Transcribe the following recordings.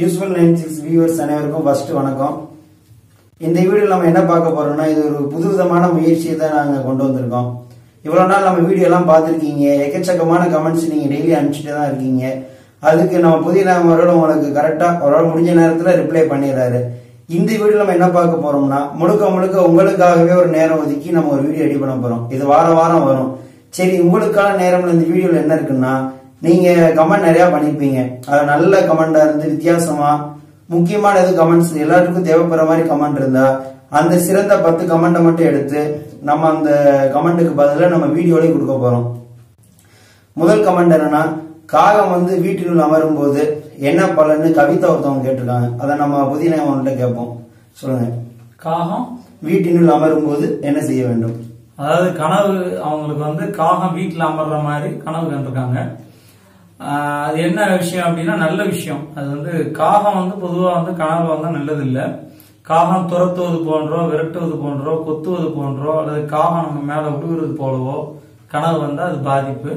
Useful nine six viewers அனைவருக்கும் first வணக்கம். இந்த வீடியோவில் நம்ம என்ன பார்க்க போறோம்னா இது ஒரு புது விதமான முயற்சியை தான் நாங்கள் கொண்டு வந்திருக்கோம். இவ்வளோ நாள் நம்ம வீடியோ எல்லாம் பார்த்துருக்கீங்க. எக்கச்சக்கமான கமெண்ட்ஸ் நீங்கள் டெய்லி அனுப்பிச்சுட்டு தான் இருக்கீங்க. அதுக்கு நம்ம புதிய நபரோட உங்களுக்கு கரெக்டாக ஒரு முடிஞ்ச நேரத்தில் ரிப்ளை பண்ணிடுறாரு. இந்த வீடியோ நம்ம என்ன பார்க்க போறோம்னா முழுக்க முழுக்க உங்களுக்காகவே ஒரு நேரம் ஒதுக்கி நம்ம ஒரு வீடியோ ரெடி பண்ண போறோம். இது வார வாரம் வரும். சரி உங்களுக்கான நேரம்ல இந்த வீடியோல என்ன இருக்குன்னா நீங்க கமெண்ட் நிறைய பண்ணிருப்பீங்க. அது நல்ல கமெண்டா இருந்து வித்தியாசமா முக்கியமான எது கமெண்ட்ஸ் எல்லாருக்கும் தேவைப்படுற மாதிரி கமெண்ட் இருந்தா அந்த சிறந்த பத்து கமெண்ட்டை மட்டும் எடுத்து நம்ம அந்த கமெண்ட்டுக்கு பதிலாக நம்ம வீடியோலயே கொடுக்க போறோம். முதல் கமெண்ட் என்னன்னா காகம் வந்து வீட்டினுள் அமரும் போது என்ன பலன்னு கவிதா ஒருத்தவங்க கேட்டிருக்காங்க. அதை நம்ம புதிய அவங்கள்ட்ட கேட்போம். சொல்லுங்க. காகம் வீட்டினுள் அமரும் போது என்ன செய்ய வேண்டும்? அதாவது கனவு அவங்களுக்கு வந்து காகம் வீட்டில் அமர்ற மாதிரி கனவு கண்டிருக்காங்க. அது என்ன விஷயம் அப்படின்னா நல்ல விஷயம். அது வந்து காகம் வந்து பொதுவா வந்து கனவு வந்து நல்லது இல்லை காகம் துரத்துவது போன்றோ விரட்டுவது போன்றோ கொத்துவது போன்றோ அல்லது காகம் நம்ம மேல விழுகிறது போலவோ கனவு வந்தா அது பாதிப்பு.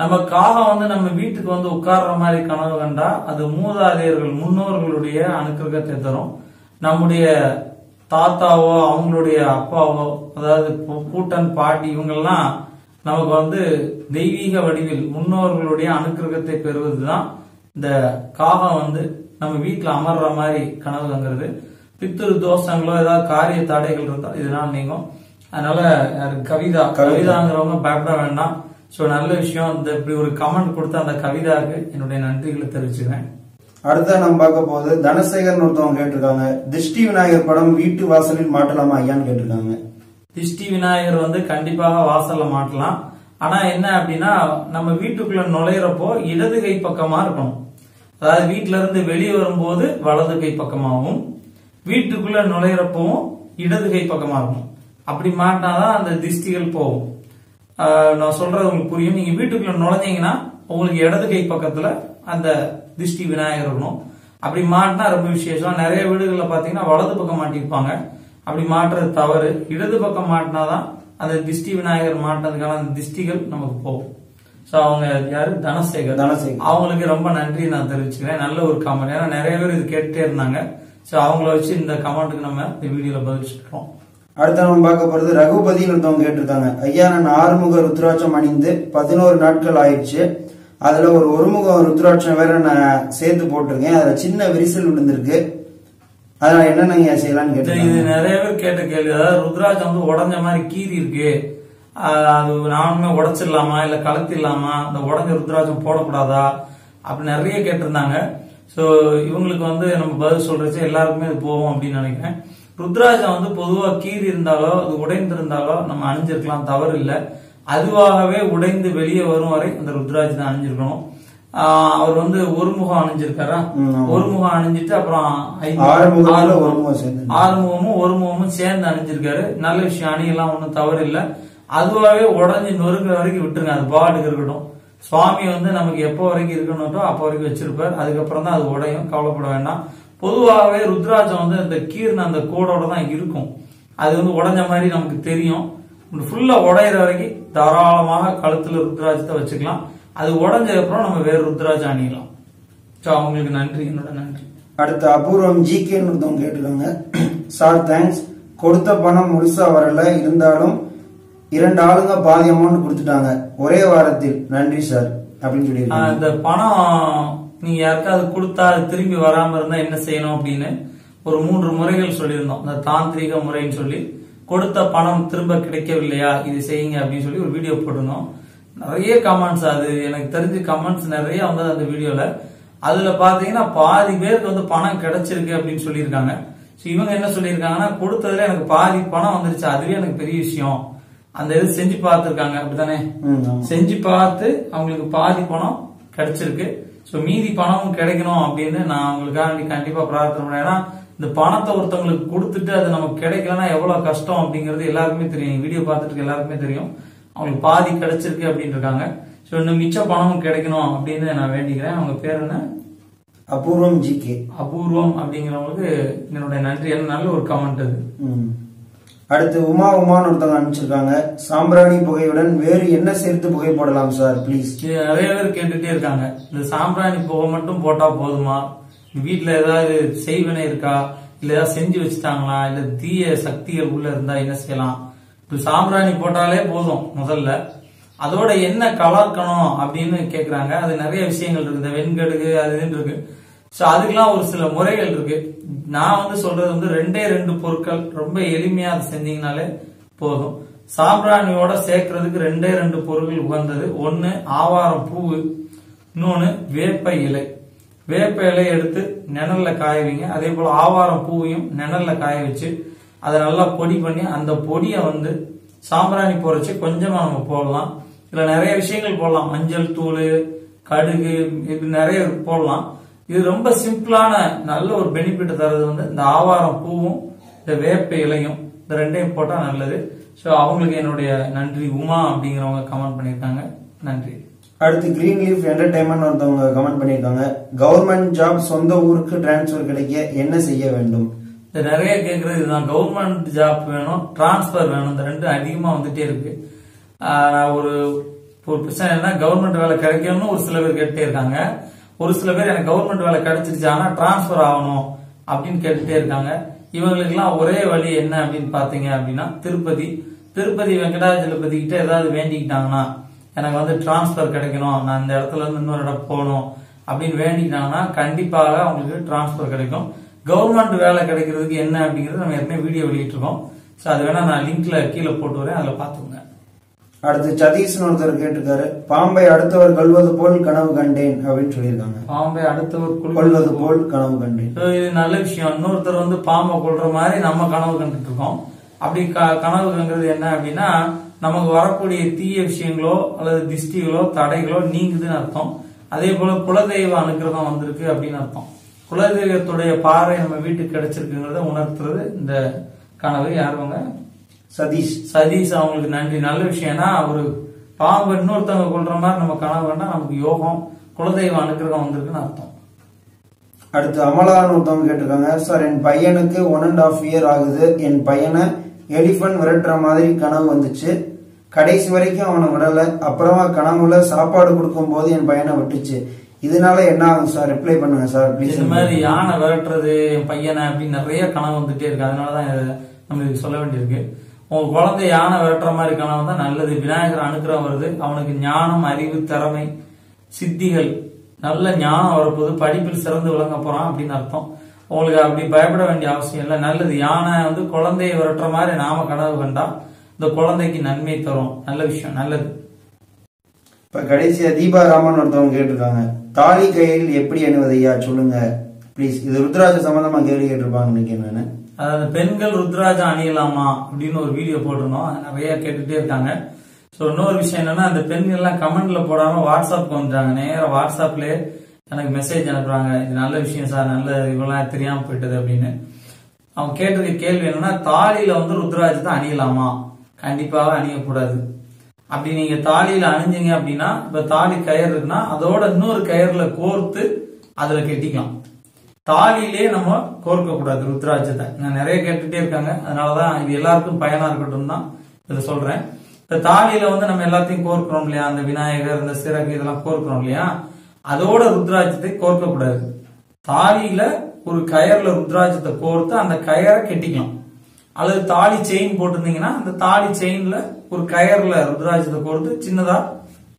நம்ம காகம் வந்து நம்ம வீட்டுக்கு வந்து உட்கார்ற மாதிரி கனவு கண்டா அது மூதாதையர்கள் முன்னோர்களுடைய அனுக்கிரகத்தை தரும். நம்முடைய தாத்தாவோ அவங்களுடைய அப்பாவோ அதாவது கூட்டன் பூட்டன் பாட்டி இவங்கெல்லாம் நமக்கு வந்து தெய்வீக வடிவில் முன்னோர்களுடைய அனுக்கிரகத்தை பெறுவதுதான் இந்த காகம் வந்து நம்ம வீட்டுல அமர்ற மாதிரி கனவுங்கிறது பித்திரு தோஷங்களோ ஏதாவது காரிய தடைகள் இருந்தா இதெல்லாம் நீங்கும். அதனால கவிதா கவிதாங்கிறவங்க பயப்பட வேண்டாம். சோ நல்ல விஷயம். இந்த இப்படி ஒரு கமெண்ட் கொடுத்த அந்த கவிதாவுக்கு என்னுடைய நன்றிகளை தெரிவிச்சுக்கிறேன். அடுத்த நம்ம பார்க்க போகுது தனசேகர்னு ஒருத்தவங்க கேட்டிருக்காங்க. திருஷ்டி விநாயகர் படம் வீட்டு வாசலில் மாட்டலாமா ஐயான்னு கேட்டிருக்காங்க. திஷ்டி விநாயகர் வந்து கண்டிப்பாக வாசல்ல மாட்டலாம். ஆனா என்ன அப்படின்னா நம்ம வீட்டுக்குள்ள நுழையிறப்போ இடது கை பக்கமா இருக்கணும். அதாவது வீட்டுல இருந்து வெளியே வரும்போது வலது கை பக்கமாகவும் வீட்டுக்குள்ள நுழையிறப்பவும் இடது கை பக்கமா இருக்கும் அப்படி மாட்டினாதான் அந்த திஷ்டிகள் போகும். ஆஹ் நான் சொல்றது உங்களுக்கு புரியும். நீங்க வீட்டுக்குள்ள நுழைஞ்சீங்கன்னா உங்களுக்கு இடது கை பக்கத்துல அந்த திஷ்டி விநாயகர் இருக்கணும். அப்படி மாட்டினா ரொம்ப விசேஷம். நிறைய வீடுகள்ல பாத்தீங்கன்னா வலது பக்கம் மாட்டிருப்பாங்க அப்படி மாட்டுறது தவறு. இடது பக்கம் மாட்டினாதான் அந்த திஷ்டி விநாயகர் மாட்டினதுக்கான அந்த திஷ்டிகள் நமக்கு போகும். சோ அவங்க யாரு? தனசேகர். தனசேகர். அவங்களுக்கு ரொம்ப நன்றி நான் தெரிவிச்சுக்கிறேன். நல்ல ஒரு கமெண்ட் ஏன்னா நிறைய பேர் இது கேட்டுட்டே இருந்தாங்க. சோ அவங்கள வச்சு இந்த கமெண்ட்டுக்கு நம்ம இந்த வீடியோல பதில் சொல்றோம் அடுத்த நம்ம பார்க்க போறது ரகுபதினு ஒருத்தவங்க கேட்டிருக்காங்க. ஐயா நான் ஆறுமுக ருத்ராட்சம் அணிந்து பதினோரு நாட்கள் ஆயிடுச்சு. அதுல ஒரு ஒருமுக ருத்ராட்சம் வேற நான் சேர்த்து போட்டிருக்கேன். அதுல சின்ன விரிசல் விழுந்திருக்கு. அதனால என்னென்ன ஐயா செய்யலாம்னு இது நிறைய பேர் கேட்ட கேள்வி. அதாவது ருத்ராஜ் வந்து உடஞ்ச மாதிரி கீறி இருக்கு. அது நானுமே உடைச்சிடலாமா இல்ல கலத்திடலாமா? இந்த உடஞ்ச ருத்ராஜம் போடக்கூடாதா? அப்படி நிறைய கேட்டிருந்தாங்க. சோ இவங்களுக்கு வந்து நம்ம பதில் சொல்றச்சு எல்லாருக்குமே இது போகும் அப்படின்னு நினைக்கிறேன். ருத்ராஜம் வந்து பொதுவா கீறி இருந்தாலோ அது உடைந்து இருந்தாலோ நம்ம அணிஞ்சிருக்கலாம் தவறு இல்லை. அதுவாகவே உடைந்து வெளியே வரும் வரை அந்த ருத்ராஜ் தான் அணிஞ்சிருக்கணும். அவர் வந்து ஒரு முகம் அணிஞ்சிருக்காரா. ஒரு முகம் அணிஞ்சிட்டு அப்புறம் ஆறு ஆறு ஒரு முகமும் சேர்ந்து. அணிஞ்சிருக்காரு. நல்ல விஷயம் அணியெல்லாம் ஒண்ணும் தவறு இல்ல அதுவாகவே உடஞ்சி நொறுங்குற வரைக்கும் விட்டுருங்க. அது பாட்டுக்கு இருக்கட்டும். சுவாமி வந்து நமக்கு எப்போ வரைக்கும் இருக்கணும்ட்டோ அப்போ வரைக்கும் வச்சிருப்பார். அதுக்கப்புறம் தான் அது உடையும். கவலைப்பட வேண்டாம். பொதுவாகவே ருத்ராஜம் வந்து இந்த கீர்ன அந்த கோடோட தான் இருக்கும். அது வந்து உடைஞ்ச மாதிரி நமக்கு தெரியும். ஃபுல்லா உடையிற வரைக்கும் தாராளமாக கழுத்துல ருத்ராஜத்தை வச்சுக்கலாம். அது உடைஞ்சதுக்கு அப்புறம் நம்ம வேற ருத்ராஜம் அணியலாம். சோ அவங்களுக்கு நன்றி என்னோட நன்றி. அடுத்து அபூர்வம் ஜிகேன்னு ஒருத்தவங்க கேட்டிருக்காங்க. சார் தேங்க்ஸ் கொடுத்த பணம் முழுசா வரல. இருந்தாலும் இரண்டு ஆளுங்க பாதி அமௌண்ட் கொடுத்துட்டாங்க. ஒரே வாரத்தில். நன்றி சார் அப்படின்னு சொல்லியிருக்காங்க. இந்த பணம் நீங்க யாருக்காவது கொடுத்தா அது திரும்பி வராம இருந்தா என்ன செய்யணும் அப்படின்னு ஒரு மூன்று முறைகள் சொல்லியிருந்தோம். இந்த தாந்திரிக முறைன்னு சொல்லி கொடுத்த பணம் திரும்ப கிடைக்கவில்லையா இது செய்யுங்க அப்படின்னு சொல்லி ஒரு வீடியோ போட்டிருந்தோம். நிறைய கமெண்ட்ஸ் அது. எனக்கு தெரிஞ்ச கமெண்ட்ஸ் நிறைய வந்தது அந்த வீடியோல. அதுல பாத்தீங்கன்னா பாதி பேருக்கு வந்து பணம் கிடைச்சிருக்கு அப்படின்னு சொல்லியிருக்காங்க. So இவங்க என்ன சொல்லியிருக்காங்கன்னா கொடுத்ததுல எனக்கு பாதி பணம் வந்துருச்சு. அதுவே எனக்கு பெரிய விஷயம். அந்த இது செஞ்சு பார்த்திருக்காங்க. அப்படித்தானே. செஞ்சு பார்த்து அவங்களுக்கு பாதி பணம் கிடைச்சிருக்கு. சோ மீதி பணமும் கிடைக்கணும் அப்படின்னு நான் அவங்களுக்காக கண்டிப்பா பிரார்த்தனை பண்ணேன் ஏன்னா இந்த பணத்தை ஒருத்தவங்களுக்கு கொடுத்துட்டு அது நமக்கு கிடைக்கலன்னா எவ்வளவு கஷ்டம் அப்படிங்கிறது எல்லாருக்குமே தெரியும். வீடியோ பார்த்துட்டு எல்லாருக்குமே தெரியும். அவங்களுக்கு பாதி கிடைச்சிருக்கு அப்படின்னு இருக்காங்க சோ இன்னும் மிச்ச பணமும் கிடைக்கணும் அப்படின்னு நான் வேண்டிக்கிறேன். அவங்க பேர் என்ன? அபூர்வம் ஜிகே அபூர்வம் அப்படிங்கிறவங்களுக்கு என்னுடைய நன்றி. என்ன நல்ல ஒரு கமெண்ட் அது. அடுத்து உமா உமான்னு ஒருத்தவங்க அனுப்பிச்சிருக்காங்க. சாம்பிராணி புகையுடன் வேறு என்ன சேர்த்து புகை போடலாம் சார் ப்ளீஸ் நிறைய பேர் கேட்டுட்டே இருக்காங்க. இந்த சாம்பிராணி புகை மட்டும் போட்டா போதுமா? வீட்டுல ஏதாவது செய்வினை இருக்கா? இல்ல ஏதாவது செஞ்சு வச்சுட்டாங்களா? இல்ல தீய சக்திகள் உள்ள இருந்தா என்ன செய்யலாம்? இப்ப சாம்பிராணி போட்டாலே போதும் முதல்ல. அதோட என்ன கலர்க்கணும் அப்படின்னு கேக்குறாங்க. அது நிறைய விஷயங்கள் இருக்கு. இந்த வெண்கடுகு அது இதுன்னு இருக்கு. சோ அதுக்கெல்லாம் ஒரு சில முறைகள் இருக்கு. நான் வந்து சொல்றது வந்து ரெண்டே ரெண்டு பொருட்கள். ரொம்ப எளிமையா அதை செஞ்சீங்கனாலே போதும். சாம்பிராணியோட சேர்க்கறதுக்கு ரெண்டே ரெண்டு பொருட்கள் உகந்தது. ஒன்னு ஆவாரம் பூவு இன்னொன்னு வேப்ப இலை. வேப்ப இலையை எடுத்து நிழல்ல காய வைங்க. அதே போல ஆவாரம் பூவையும் நிழல்ல காய வச்சு அதை நல்லா பொடி பண்ணி அந்த பொடியை வந்து சாம்பிராணி போறச்சு கொஞ்சமா நம்ம போடலாம். இதுல நிறைய விஷயங்கள் போடலாம். மஞ்சள் தூள் கடுகு இது நிறைய போடலாம். இது ரொம்ப சிம்பிளான நல்ல ஒரு பெனிஃபிட் தர்றது வந்து இந்த ஆவாரம் பூவும் இந்த வேப்ப இலையும் இந்த ரெண்டையும் போட்டா நல்லது. ஸோ அவங்களுக்கு என்னுடைய நன்றி. உமா அப்படிங்கிறவங்க கமெண்ட் பண்ணியிருக்காங்க. நன்றி. அடுத்து கிரீன் லீஃப் என்டர்டைன்மெண்ட் ஒருத்தவங்க கமெண்ட் பண்ணியிருக்காங்க. கவர்மெண்ட் ஜாப் சொந்த ஊருக்கு டிரான்ஸ்ஃபர் கிடைக்க என்ன செய்ய வேண்டும்? நிறைய கேட்கறது இதுதான். கவர்மெண்ட் ஜாப் வேணும் டிரான்ஸ்பர் வேணும். இந்த ரெண்டும் அதிகமா வந்துட்டே இருக்கு. ஒரு ஒரு பிரச்சனை என்ன கவர்மெண்ட் வேலை கிடைக்கணும்னு ஒரு சில பேர் கேட்டுட்டே இருக்காங்க. ஒரு சில பேர் எனக்கு கவர்மெண்ட் வேலை கிடைச்சிருச்சு ஆனா டிரான்ஸ்பர் ஆகணும் அப்படின்னு கேட்டுட்டே இருக்காங்க. இவங்களுக்கெல்லாம் ஒரே வழி என்ன அப்படின்னு பாத்தீங்க அப்படின்னா திருப்பதி. திருப்பதி வெங்கடாஜலபதி கிட்ட ஏதாவது வேண்டிக்கிட்டாங்கன்னா எனக்கு வந்து டிரான்ஸ்பர் கிடைக்கணும். நான் இந்த இடத்துல இருந்து இன்னொரு இடம் போகணும் அப்படின்னு வேண்டிக்கிட்டாங்கன்னா கண்டிப்பாக அவங்களுக்கு டிரான்ஸ்பர் கிடைக்கும். கவர்மெண்ட் வேலை கிடைக்கிறதுக்கு என்ன அப்படிங்கறது நம்ம ஏற்கனவே வீடியோ வெளியிட்டிருக்கோம். ஸோ அது வேணா நான் லிங்க்ல கீழே போட்டு வரேன் அதில் பார்த்துக்கோங்க. அடுத்து சதீஷ்னு ஒருத்தர் கேட்டிருக்காரு பாம்பை அடுத்தவர் கொல்வது போல் கனவு கண்டேன் அப்படின்னு சொல்லியிருக்காங்க. பாம்பே அடுத்தவர் குளிப்பது போல் கனவு கண்டேன். இது நல்ல விஷயம். இன்னொருத்தர் வந்து பாம்பை கொள்ற மாதிரி நம்ம கனவு கண்டுட்டு இருக்கோம் அப்படி கனவு கண்டது என்ன அப்படின்னா நமக்கு வரக்கூடிய தீய விஷயங்களோ அல்லது திஷ்டிகளோ தடைகளோ நீங்குதுன்னு அர்த்தம். அதே போல குலதெய்வ அனுகிரகம் வந்திருக்கு அப்படின்னு அர்த்தம். குலதெய்வத்துடைய பார்வை நம்ம வீட்டுக்கு கிடைச்சிருக்குங்கிறத உணர்த்துறது இந்த கனவு. யாருவங்க சதீஷ். சதீஷ் அவங்களுக்கு நன்றி. நல்ல விஷயம்னா ஒரு பாம்பு இன்னொருத்தவங்க கொள்ற மாதிரி நம்ம கனவு கண்டா நமக்கு யோகம் குலதெய்வ அனுகிரகம் வந்திருக்குன்னு அர்த்தம். அடுத்து அமலான்னு ஒருத்தவங்க கேட்டிருக்காங்க. சார் என் பையனுக்கு ஒன் அண்ட் ஆஃப் இயர் ஆகுது. என் பையனை எலிஃபண்ட் விரட்டுற மாதிரி கனவு வந்துச்சு. கடைசி வரைக்கும் அவனை விடல. அப்புறமா கனவுல சாப்பாடு கொடுக்கும் போது என் பையனை விட்டுச்சு. இதனால என்ன ஆகும் சார்? ரிப்ளை பண்ணுங்க சார் ப்ளீஸ் இந்த மாதிரி யானை விரட்டுறது என் பையனை அப்படின்னு நிறைய கனவு வந்துட்டே இருக்கு. அதனாலதான் இதை நம்ம இதுக்கு சொல்ல வேண்டியிருக்கு. உங்க குழந்தை யானை விரட்டுற மாதிரி கனவு தான் நல்லது. விநாயகர் அனுக்கிரகம் வருது. அவனுக்கு ஞானம் அறிவு திறமை சித்திகள். நல்ல ஞானம் வரப்போகுது. படிப்பில் சிறந்து விளங்க போறான் அப்படின்னு அர்த்தம். உங்களுக்கு அப்படி பயப்பட வேண்டிய அவசியம் இல்லை. நல்லது. யானை வந்து குழந்தையை விரட்டுற மாதிரி நாம கனவு கண்டா இந்த குழந்தைக்கு நன்மை தரும். நல்ல விஷயம். நல்லது. இப்ப கடைசியா தீபா ராமன் ஒருத்தவங்க கேட்டிருக்காங்க. தாலி கையில் எப்படி அணிவது ஐயா சொல்லுங்க? ப்ளீஸ் இது ருத்ராஜ சம்பந்தமா கேள்வி கேட்டிருப்பாங்க நினைக்கிறேன் அதாவது பெண்கள் ருத்ராஜா அணியலாமா அப்படின்னு ஒரு வீடியோ போட்டிருந்தோம். நிறைய கேட்டுட்டே இருக்காங்க. ஸோ இன்னொரு விஷயம் என்னன்னா அந்த பெண்கள் எல்லாம் கமெண்ட்ல போடாம வாட்ஸ்அப் வந்துட்டாங்க. நேரம் வாட்ஸ்அப்லேயே எனக்கு மெசேஜ் அனுப்புறாங்க. இது நல்ல விஷயம் சார் நல்ல இவெல்லாம் தெரியாம போயிட்டது அப்படின்னு. அவங்க கேட்டிருக்க கேள்வி என்னன்னா தாலியில வந்து ருத்ராஜ் தான் அணியலாமா? கண்டிப்பாக அணியக்கூடாது. அப்படி நீங்க தாலியில அணிஞ்சீங்க அப்படின்னா இப்ப தாலி கயிறு இருக்குன்னா அதோட இன்னொரு கயிறுல கோர்த்து அதுல கெட்டிக்கலாம். தாலியிலே நம்ம கோர்க்க கூடாது ருத்ராட்சத்தை. நான் நிறைய கேட்டுட்டே இருக்காங்க. அதனாலதான் இது எல்லாருக்கும் பயனா இருக்கட்டும் தான் இதை சொல்றேன். இந்த தாலியில வந்து நம்ம எல்லாத்தையும் கோர்க்கிறோம் இல்லையா? அந்த விநாயகர் இந்த சிறகு இதெல்லாம் கோர்க்கிறோம் இல்லையா? அதோட ருத்ராட்சத்தை கோர்க்க கூடாது தாலியில ஒரு கயர்ல ருத்ராட்சத்தை கோர்த்து அந்த கயரை கெட்டிக்கலாம். அல்லது தாலி செயின் போட்டிருந்தீங்கன்னா அந்த தாலி செயின்ல ஒரு கயர்ல ருத்ராஜத்தை கோர்த்து சின்னதா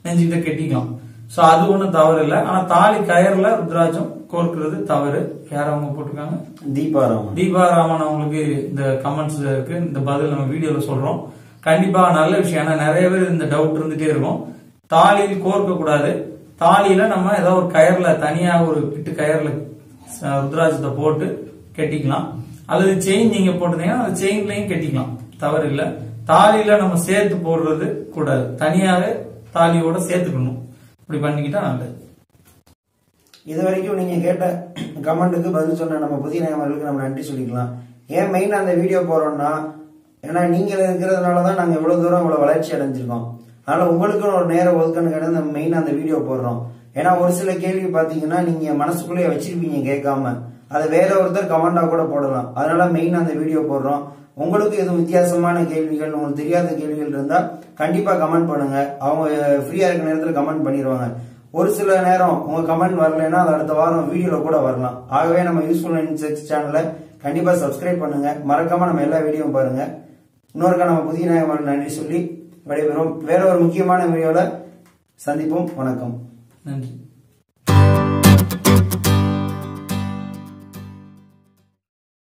நெஞ்சுக்கிட்ட கெட்டிக்கலாம். சோ அது ஒண்ணும் தவறு இல்லை ஆனா தாலி கயர்ல ருத்ராஜம் கோர்க்கிறது தவறு. யார் அவங்க போட்டிருக்காங்க? தீபா ராமன் தீபாராமன் அவங்களுக்கு இந்த கமெண்ட்ஸ் இருக்கு. இந்த பதில் நம்ம வீடியோல சொல்றோம். கண்டிப்பா நல்ல விஷயம். ஏன்னா நிறைய பேர் இந்த டவுட் இருந்துட்டே இருக்கும். தாலியில் கோர்க்க கூடாது. தாலியில நம்ம ஏதோ ஒரு கயர்ல தனியா ஒரு பிட்டு கயர்ல அஹ், ருத்ராஜத்தை போட்டு கெட்டிக்கலாம். அல்லது செயின் நீங்க போட்டிருந்தீங்கன்னா அந்த செயின்லயும் கட்டிக்கலாம். தவறு இல்ல தாலியில நம்ம சேர்த்து போடுறது கூடாது. தனியாவே தாலியோட சேர்த்துக்கணும். இப்படி பண்ணிக்கிட்டா நல்லது. இது வரைக்கும் நீங்க கேட்ட கமெண்ட்டுக்கு பதில் சொன்ன நம்ம புதிய நேயர்களுக்கு நம்ம நன்றி சொல்லிக்கலாம். ஏன் மெயின் அந்த வீடியோ போறோம்னா ஏன்னா நீங்க இருக்கிறதுனால தான் நாங்க இவ்வளவு தூரம் இவ்வளவு வளர்ச்சி அடைஞ்சிருக்கோம். அதனால உங்களுக்குன்னு ஒரு நேரம் ஒதுக்கணும் கிடையாது நம்ம மெயின் அந்த வீடியோ போடுறோம். ஏன்னா ஒரு சில கேள்வி பாத்தீங்கன்னா நீங்க மனசுக்குள்ளேயே வச்சிருப்பீங்க கேட்காம. அதை வேற ஒருத்தர் கமெண்டா கூட போடலாம். அதனால மெயின் அந்த வீடியோ போடுறோம். உங்களுக்கு எதுவும் வித்தியாசமான கேள்விகள் உங்களுக்கு தெரியாத கேள்விகள் இருந்தா கண்டிப்பா கமெண்ட் பண்ணுங்க. அவங்க ஃப்ரீயா இருக்க நேரத்துல கமெண்ட் பண்ணிடுவாங்க ஒரு சில நேரம் உங்க கமெண்ட் வரலைன்னா அது அடுத்த வாரம் வீடியோல கூட வரலாம். ஆகவே நம்ம யூஸ்ஃபுல் இன்செக்ட் சேனலை கண்டிப்பா சப்ஸ்கிரைப் பண்ணுங்க. மறக்காம நம்ம எல்லா வீடியோவும் பாருங்க. இன்னொருக்கா நம்ம புதிய நாயகமான நன்றி சொல்லி விடைபெறும் வேற ஒரு முக்கியமான வீடியோல சந்திப்போம். வணக்கம். நன்றி.